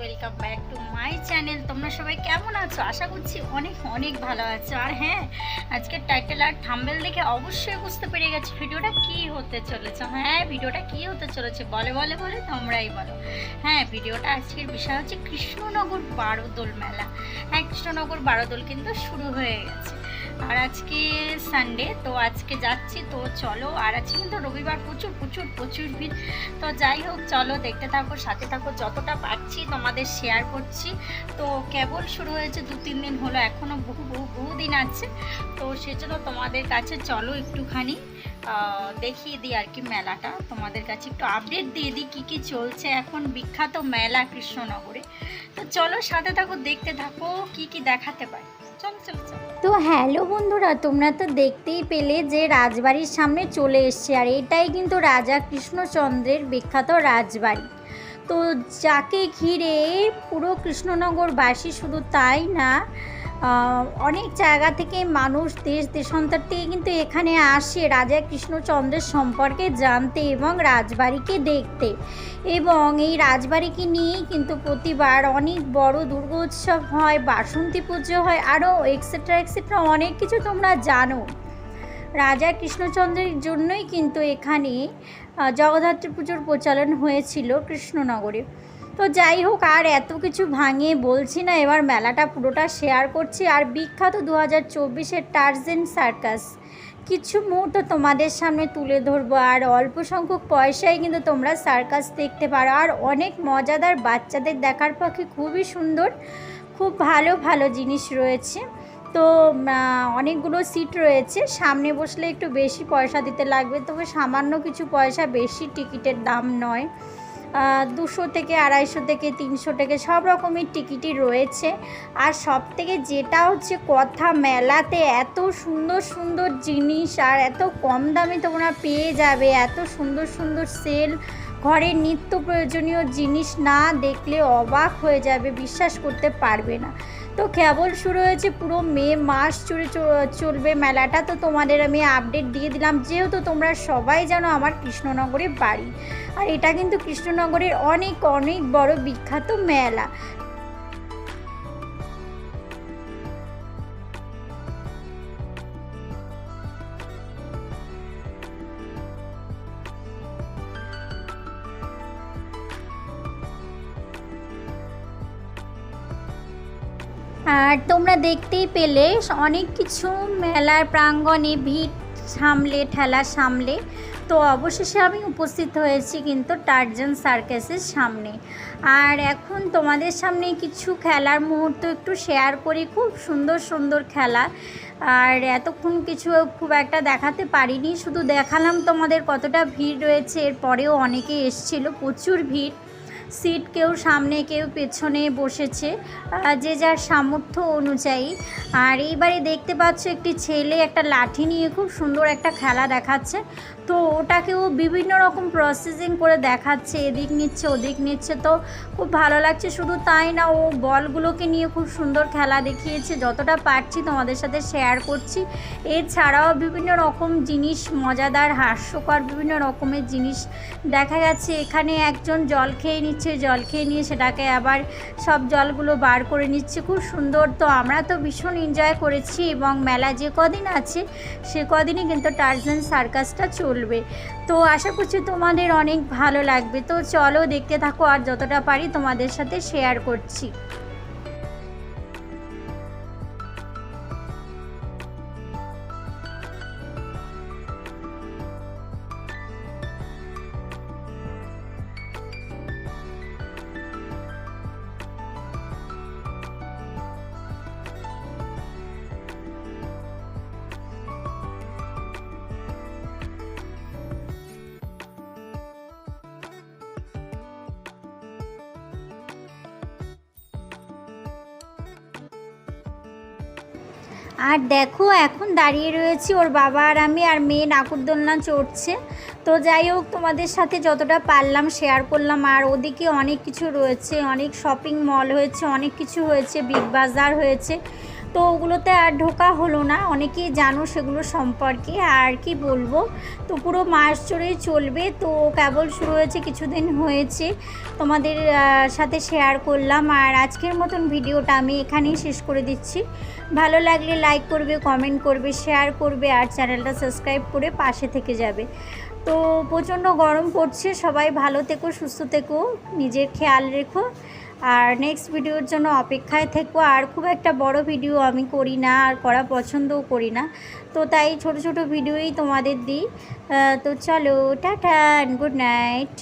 Welcome back to my channel তোমরা সবাই কেমন আছো? আশা করছি অনেক অনেক ভালো আছো। আর হ্যাঁ আজকের টাইটেল আর থাম্বেল দেখে অবশ্যই বুঝতে পেরে গেছি ভিডিওটা কি হতে চলেছে। হ্যাঁ ভিডিওটা কি হতে চলেছে? বলে বলে বলে তোমরাই বলো। হ্যাঁ ভিডিওটা আজকের বিষয় হচ্ছে কৃষ্ণনগর বারোদোল মেলা। হ্যাঁ কৃষ্ণনগর বারোদোল কিন্তু শুরু হয়ে গেছে। আর আজকে সানডে তো আজকে যাচ্ছি, তো চলো, আর আজকে কিন্তু রবিবার প্রচুর প্রচুর প্রচুর ভিড়। তো যাই হোক, চলো, দেখতে থাকো, সাথে থাকো, যতটা পারছি তোমাদের শেয়ার করছি। তো কেবল শুরু হয়েছে দু, তিন দিন হলো এখনও বহু বহু বহু দিন আছে। তো সেজন্য তোমাদের কাছে চলো একটুখানি দেখিয়ে দিই আর কি মেলাটা। তোমাদের কাছে একটু আপডেট দিয়ে দিই কী কী চলছে। এখন বিখ্যাত মেলা কৃষ্ণনগরে। তো চলো, সাথে থাকো, দেখতে থাকো, কি কি দেখাতে পারি। তো হ্যালো বন্ধুরা, তোমরা তো দেখতেই পেলে যে রাজবাড়ির সামনে চলে এসছে, আর এটাই কিন্তু রাজা কৃষ্ণচন্দ্রের বিখ্যাত রাজবাড়ি। তো যাকে ঘিরে পুরো কৃষ্ণনগরবাসী শুধু তাই না অনেক জায়গা থেকে মানুষ দেশ, দেশান্তর থেকে কিন্তু এখানে আসে রাজা কৃষ্ণচন্দ্রের সম্পর্কে জানতে এবং রাজবাড়িকে দেখতে। এবং এই রাজবাড়িকে নিয়েই কিন্তু প্রতিবার অনেক বড় দুর্গোৎসব হয়, বাসন্তী পুজো হয় আরও এক্সেট্রা এক্সেট্রা অনেক কিছু তোমরা জানো। রাজা কৃষ্ণচন্দ্রের জন্যই কিন্তু এখানে জগদ্ধাত্রী পুজোর প্রচলন হয়েছিল কৃষ্ণনগরে। তো যাই হোক, আর এত কিছু ভাঙিয়ে বলছি না, এবার মেলাটা পুরোটা শেয়ার করছি। আর বিখ্যাত দু হাজার চব্বিশের টার্জেন সার্কাস কিছু মুহূর্ত তোমাদের সামনে তুলে ধরবো, আর অল্প সংখ্যক পয়সায় কিন্তু তোমরা সার্কাস দেখতে পারো। আর অনেক মজাদার বাচ্চাদের দেখার পক্ষে খুবই সুন্দর, খুব ভালো ভালো জিনিস রয়েছে। তো অনেকগুলো সিট রয়েছে, সামনে বসলে একটু বেশি পয়সা দিতে লাগবে, তবে সামান্য কিছু পয়সা বেশি টিকিটের দাম নয়। দুশো থেকে আড়াইশো থেকে তিনশো থেকে সব রকমের টিকিটই রয়েছে। আর সব থেকে যেটা হচ্ছে কথা, মেলাতে এত সুন্দর সুন্দর জিনিস আর এত কম দামে তোমরা পেয়ে যাবে। এত সুন্দর সুন্দর সেল ঘরের নিত্য প্রয়োজনীয় জিনিস না দেখলে অবাক হয়ে যাবে, বিশ্বাস করতে পারবে না। তো কেবল শুরু হয়েছে পুরো মে মাস জুড়ে চলবে মেলাটা। তো তোমাদের আমি আপডেট দিয়ে দিলাম। যেহেতু তোমরা সবাই জানো আমার কৃষ্ণনগরের বাড়ি। আর এটা কিন্তু কৃষ্ণনগরের অনেক অনেক বড় বিখ্যাত মেলা। আর তোমরা দেখতেই পেলে, অনেক কিছু মেলার প্রাঙ্গণে ভিড় সামলে, ঠেলা সামলে। তো অবশেষে আমি উপস্থিত হয়েছি কিন্তু টার্জান সার্কাসের সামনে। আর এখন তোমাদের সামনে কিছু খেলার মুহূর্ত একটু শেয়ার করি, খুব সুন্দর সুন্দর খেলা। আর এতক্ষণ কিছু খুব একটা দেখাতে পারিনি, শুধু দেখালাম তোমাদের কতটা ভিড় রয়েছে, এরপরেও অনেকে এসছিল, প্রচুর ভিড়। সিট কেউ সামনে, কেউ পেছনে বসেছে যে যার সামর্থ্য অনুযায়ী। আর এইবারে দেখতে পাচ্ছ একটি ছেলে একটা লাঠি নিয়ে খুব সুন্দর একটা খেলা দেখাচ্ছে। তো ওটাকেও বিভিন্ন রকম প্রসেসিং করে দেখাচ্ছে, এদিক নিচ্ছে, ওদিক নিচ্ছে। তো খুব ভালো লাগছে, শুধু তাই না, ও বলগুলোকে নিয়ে খুব সুন্দর খেলা দেখিয়েছে। যতটা পারছি তোমাদের সাথে শেয়ার করছি। এছাড়াও বিভিন্ন রকম জিনিস, মজাদার, হাস্যকর বিভিন্ন রকমের জিনিস দেখা যাচ্ছে। এখানে একজন জল খেয়ে নিচ্ছে। জল খেয়ে নিয়ে সেটাকে আবার সব জলগুলো বার করে নিচ্ছে। খুব সুন্দর তো, আমরা তো ভীষণ এনজয় করেছি এবং মেলা যে কদিন আছে, সে কদিনই কিন্তু টার্জান সার্কাসটা চলবে। তো আশা করছি তোমাদের অনেক ভালো লাগবে। তো চলো দেখতে থাকো আর যতটা পারি তোমাদের সাথে শেয়ার করছি। আর দেখো, এখন দাঁড়িয়ে রয়েছি ওর বাবা আর আমি আর মেয়ে নাকুরদোলনা চড়ছে। তো যাই হোক, তোমাদের সাথে যতটা পারলাম শেয়ার করলাম। আর ওদিকে অনেক কিছু রয়েছে, অনেক শপিং মল হয়েছে, অনেক কিছু হয়েছে বিগ বাজার হয়েছে। তো ওগুলোতে আর ঢোকা হলো না। অনেকেই জানো সেগুলো সম্পর্কে। আর কি বলব? তো পুরো মাস জুড়েই চলবে। তো কেবল শুরু হয়েছে, কিছুদিন হয়েছে। তোমাদের সাথে শেয়ার করলাম। আর আজকের মতন ভিডিওটা আমি এখানেই শেষ করে দিচ্ছি। ভালো লাগলে লাইক করবে কমেন্ট করবে শেয়ার করবে, আর চ্যানেলটা সাবস্ক্রাইব করে পাশে থেকে যাবে। তো প্রচণ্ড গরম পড়ছে। সবাই ভালো থেকো, সুস্থ থেকো। নিজের খেয়াল রেখো। আর নেক্সট ভিডিওর জন্য অপেক্ষায় থেকবো আর খুব একটা বড় ভিডিও আমি করি না, আর করা পছন্দও করি না। তো তাই ছোট ছোট ভিডিওই তোমাদের দিই। তো চলো, টাটা গুড নাইট